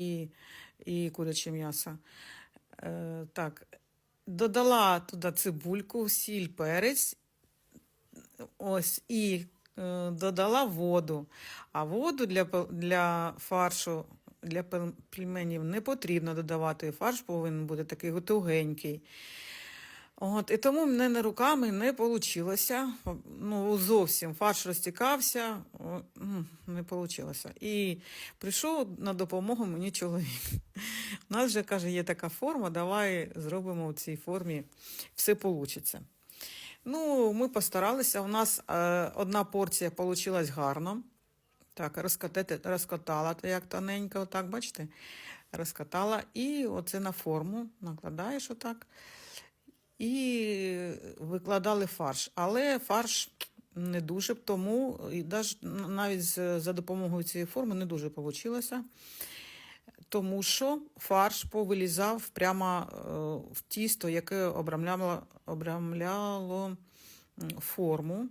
і, і куряче м'ясо. Е, так, додала туди цибульку, сіль, перець. Ось і е, додала воду. А воду для, для фаршу, для пел- пельменів не потрібно додавати. Фарш повинен бути такий тугенький. От, і тому мене руками не вийшло. Ну, зовсім фарш розтікався, не вийшло. І прийшов на допомогу мені чоловік. У нас вже каже, є така форма, давай зробимо в цій формі, все вийде. Ну, ми постаралися. У нас е, одна порція вийшла гарно. Так, розкатати, розкатала як тоненько, отак, бачите? Розкатала. І оце на форму накладаєш отак. І викладали фарш. Але фарш не дуже, тому і навіть за допомогою цієї форми не дуже вийшло. Тому що фарш повилізав прямо е, в тісто, яке обрамляло, обрамляло форму.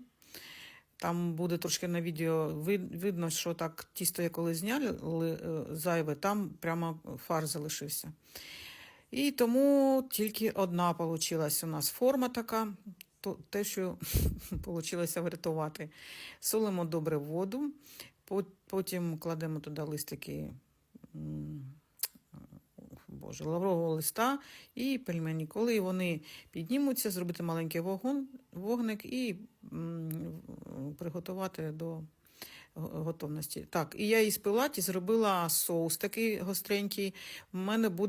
Там буде трошки на відео видно, що так тісто, я коли зняли е, зайве, там прямо фарш залишився. І тому тільки одна вийшла у нас форма така, то, те, що вийшло врятувати. Солимо добре воду, потім кладемо туди листики Боже, лаврового листа і пельмені. Коли вони піднімуться, зробити маленький вогон, вогник і приготувати до готовності. Так, і я із пилаті зробила соус такий гостренький. У мене буде